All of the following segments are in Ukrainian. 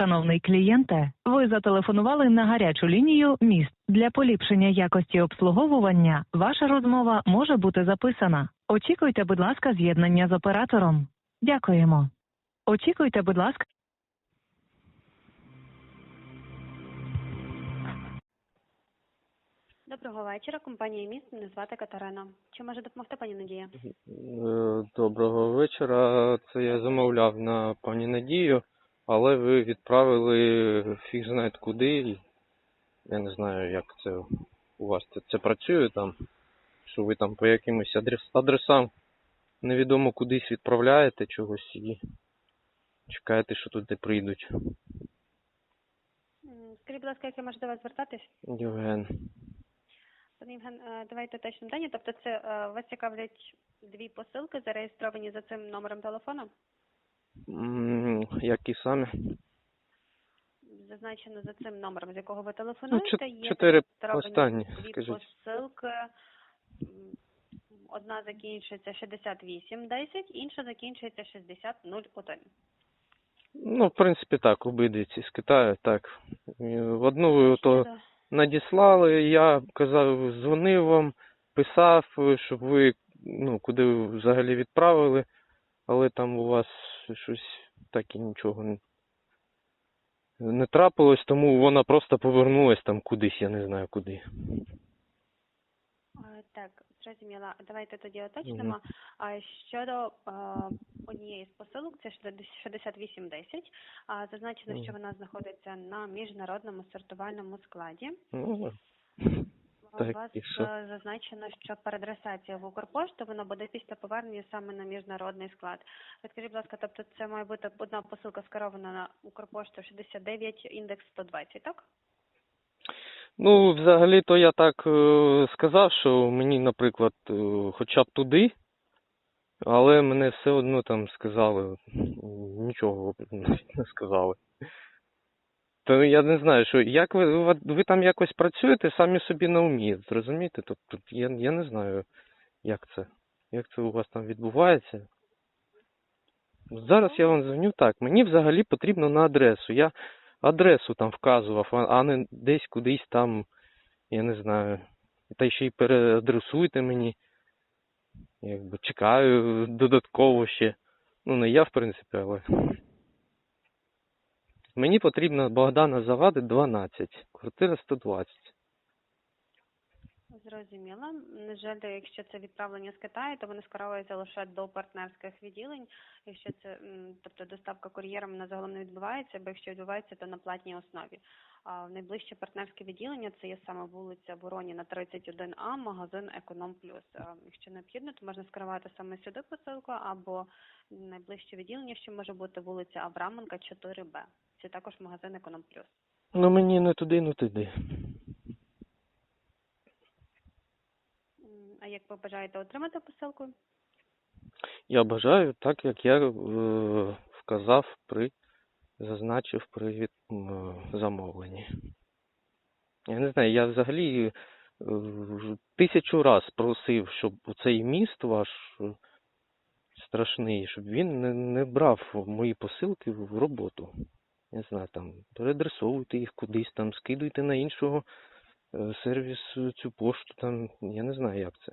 Шановний клієнте, ви зателефонували на гарячу лінію міст. Для поліпшення якості обслуговування ваша розмова може бути записана. Очікуйте, будь ласка, з'єднання з оператором. Дякуємо. Очікуйте, будь ласка. Доброго вечора, компанія міст. Мене звати Катерина. Чи може допомогти пані Надія? Е, Доброго вечора. Це я замовляв на пані Надію, але ви відправили фіг знає куди. Я не знаю, як це у вас це, це працює там, що ви там по якимось адрес, адресам невідомо кудись відправляєте чогось і чекаєте, що туди прийдуть. Скажіть, будь ласка, як я можу до вас звертатись? Євген. Пане Євген, е, давайте точно дані. Тобто це е, вас цікавлять дві посилки, зареєстровані за цим номером телефону. М, Які саме? Зазначено за цим номером, з якого ви Ну, телефонуєте. чот- Є чотири останні, дві посилки. Одна закінчується 6810, інша закінчується 6001. Ну, в принципі, так, обидві ці з Китаю, так. Е, одну ви ото надіслали, я казав, дзвонив вам, писав, щоб ви, ну, куди ви взагалі відправили, але там у вас щось так і нічого не, не трапилось, тому вона просто повернулась там кудись, я не знаю куди. Так, зрозуміла. Давайте тоді уточнимо. А щодо е, однієї з посилок, це 6810, а зазначено, що вона знаходиться на міжнародному сортувальному складі. Ну, У Так, вас і що? е, зазначено, що переадресація в Укрпошту воно буде після повернення саме на міжнародний склад. Скажіть, будь ласка, тобто це має бути одна посилка скерована на Укрпошту 69, індекс 120, так? Ну, взагалі-то я так е, сказав, що мені, наприклад, е, хоча б туди, але мене все одно там сказали, нічого не сказали. То я не знаю, що як ви, ви, ви там якось працюєте самі собі на умі, зрозумієте? Тобто я, я не знаю, як це, як це у вас там відбувається. Зараз я вам дзвоню так. Мені взагалі потрібно на адресу. Я адресу там вказував, а не десь кудись там, я не знаю. Та ще й переадресуйте мені. Якби чекаю додатково ще. Ну, не я, в принципі, але. Мені потрібно Богдана Завади 12, квартира 120. Зрозуміла. На жаль, якщо це відправлення з Китаю, то вони скеровуються лише до партнерських відділень. Якщо це, тобто доставка кур'єром на загалом не відбувається, бо якщо відбувається, то на платній основі. А найближче партнерське відділення це є саме вулиця Вороніна 31А, магазин Економ Плюс. Якщо необхідно, то можна скерувати саме сюди посилку або найближче відділення, що може бути вулиця Абраменка 4Б. Це також магазин Економ Плюс. Ну мені не туди, не туди. М, А як ви бажаєте отримати посилку? Я бажаю, так як я е, вказав при зазначив при від, м, замовленні. Я не знаю, я взагалі е, тисячу раз просив, щоб цей міст ваш е, страшний, щоб він не, не брав мої посилки в роботу. Не знаю, там переадресовуйте їх кудись, там скидуйте на іншого е, сервіс е, цю пошту, там я не знаю, як це.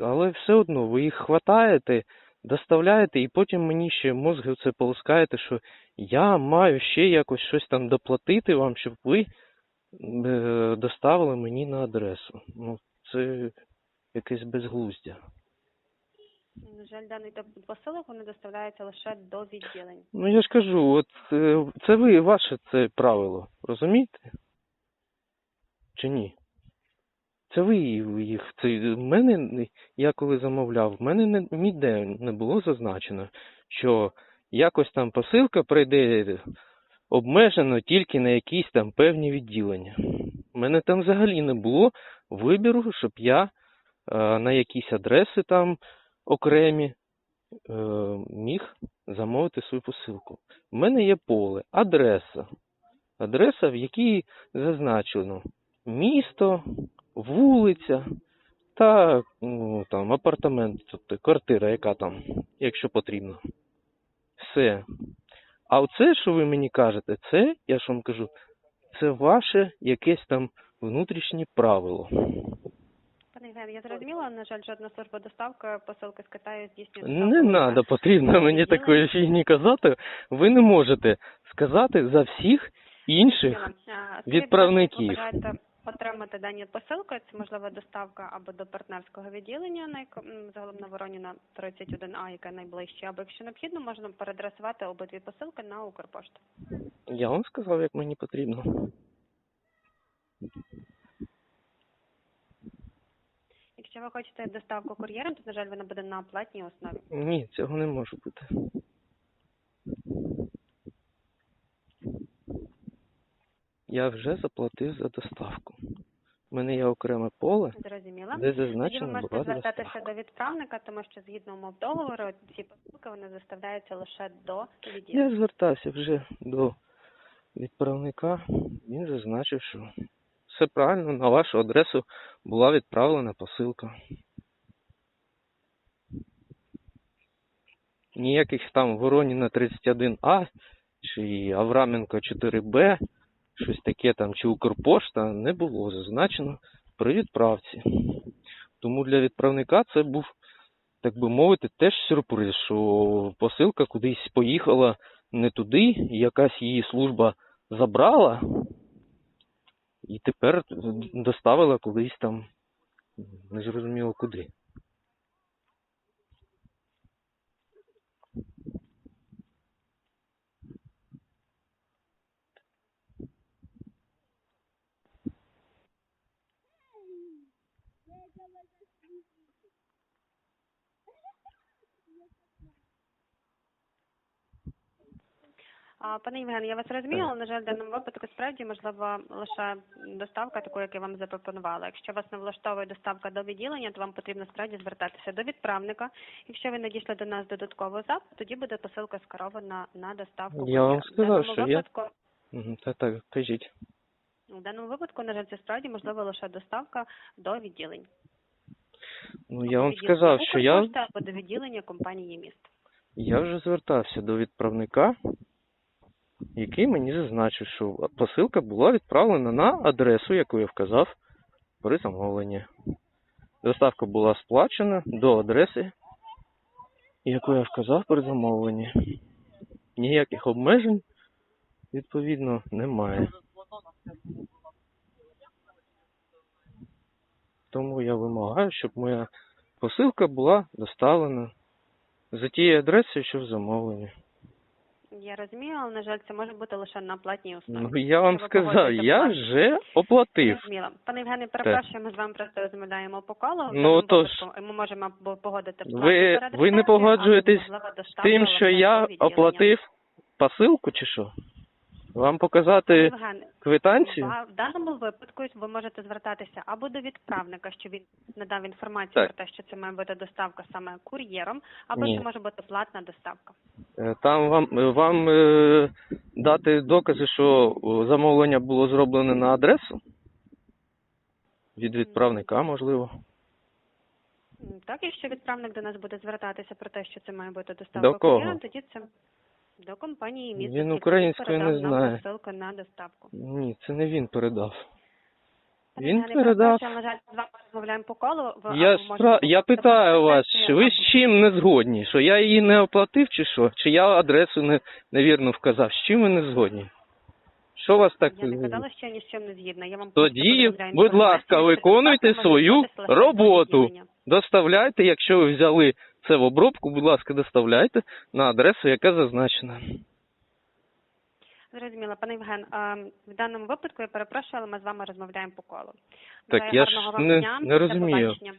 Але все одно ви їх хватаєте, доставляєте, і потім мені ще мозги це полоскаєте, що я маю ще якось щось там доплатити вам, щоб ви е, доставили мені на адресу. Ну, це якесь безглуздя. На жаль, даний посилок вони доставляються лише до відділень. Ну я ж кажу, от е, це ви ваше це правило, розумієте? Чи ні? Це ви їх. Це мене, я коли замовляв, в мене не, ніде не було зазначено, що якось там посилка прийде обмежено тільки на якісь там певні відділення. У мене там взагалі не було вибіру, щоб я е, на якісь адреси там окремі е, міг замовити свою посилку. У мене є поле, адреса. Адреса, в якій зазначено місто, вулиця та ну, там апартамент, тобто квартира, яка там, якщо потрібно. Все. А оце, що ви мені кажете, це, я ж вам кажу, це ваше якесь там внутрішнє правило. Пане Євген, я зрозуміла, на жаль, жодна служба доставки посилки з Китаю здійснює Не треба, потрібно мені такої фігні казати. Ви не можете сказати за всіх інших. Відправників. Отримати дані посилки, це можлива доставка або до партнерського відділення, на загалом на Вороніна 31А, яке найближче, або якщо необхідно, можна переадресувати обидві посилки на Укрпошту. Я вам сказав, як мені потрібно. Якщо ви хочете доставку кур'єром, то, на жаль, вона буде на оплатній основі. Ні, цього не може бути. Я вже заплатив за доставку. У мене є окреме поле, Зрозуміла. де Тоді ви зазначена можете звертатися до відправника, тому що згідно умов договору ці посилки вони доставляються лише до відділення. Я звертався вже до відправника. Він зазначив, що все правильно, на вашу адресу була відправлена посилка. Ніяких там Вороніна 31А чи Авраменко 4Б, щось таке там, чи Укрпошта не було зазначено при відправці. Тому для відправника це був, так би мовити, теж сюрприз, що посилка кудись поїхала не туди, якась її служба забрала і тепер доставила кудись там незрозуміло куди. Пане Євген, я вас розумію, але, на жаль, в даному випадку справді можлива лише доставка, таку, яку я вам запропонувала. Якщо вас не влаштовує доставка до відділення, то вам потрібно справді звертатися до відправника. Якщо ви надійшли до нас додатково запит, тоді буде посилка скерована на доставку. Я вам сказав, що випадку, Мгм, Та так, кажіть. в даному випадку, на жаль, це справді можлива лише доставка до відділень. Ну я вам сказав, що я, або до відділення компанії міст. я вже звертався до відправника, який мені зазначив, що посилка була відправлена на адресу, яку я вказав при замовленні. Доставка була сплачена до адреси, яку я вказав при замовленні. Ніяких обмежень, відповідно, немає. Тому я вимагаю, щоб моя посилка була доставлена за тією адресою, що в замовленні. Я розумію, але, на жаль, це може бути лише на платній основі. Ну, я вам сказав, я вже оплатив. Зрозуміло. Пане Євгене, перепрошую, ми з вами просто розмовляємо по колу. Ну, тож, Ми можемо погодити плату Ви, ви не погоджуєтесь з тим, що я оплатив посилку чи що? Вам показати Євген, квитанцію? в даному випадку ви можете звертатися або до відправника, щоб він надав інформацію Так. про те, що це має бути доставка саме кур'єром, або Ні. це може бути платна доставка. Е, Там вам, е, вам е, дати докази, що замовлення було зроблене на адресу? Від відправника, можливо. М, Так, якщо відправник до нас буде звертатися про те, що це має бути доставка До кого? кур'єром, тоді це до компанії міст. Він українською не знає. посилку на доставку. Ні, це не він передав. Він передав. перепрошую, на жаль, з вами розмовляємо по колу. Ви, Я, або спра... можете я питаю вас, що ви з чим не згодні? Що я її не оплатив чи що? Чи я адресу не... невірно вказав? З чим ви не згодні? Що вас так... Я не казала, що я ні з чим не згідна. Я вам Тоді, повідомляю будь ласка, інформацію, що виконуйте доставка може свою роботу. відділення. Доставляйте, якщо ви взяли це в обробку, будь ласка, доставляйте на адресу, яка зазначена. Зрозуміло, пане Євген, в даному випадку я перепрошую, але ми з вами розмовляємо по колу. Так Бажаю я ж не- дня. не розумію. побачення.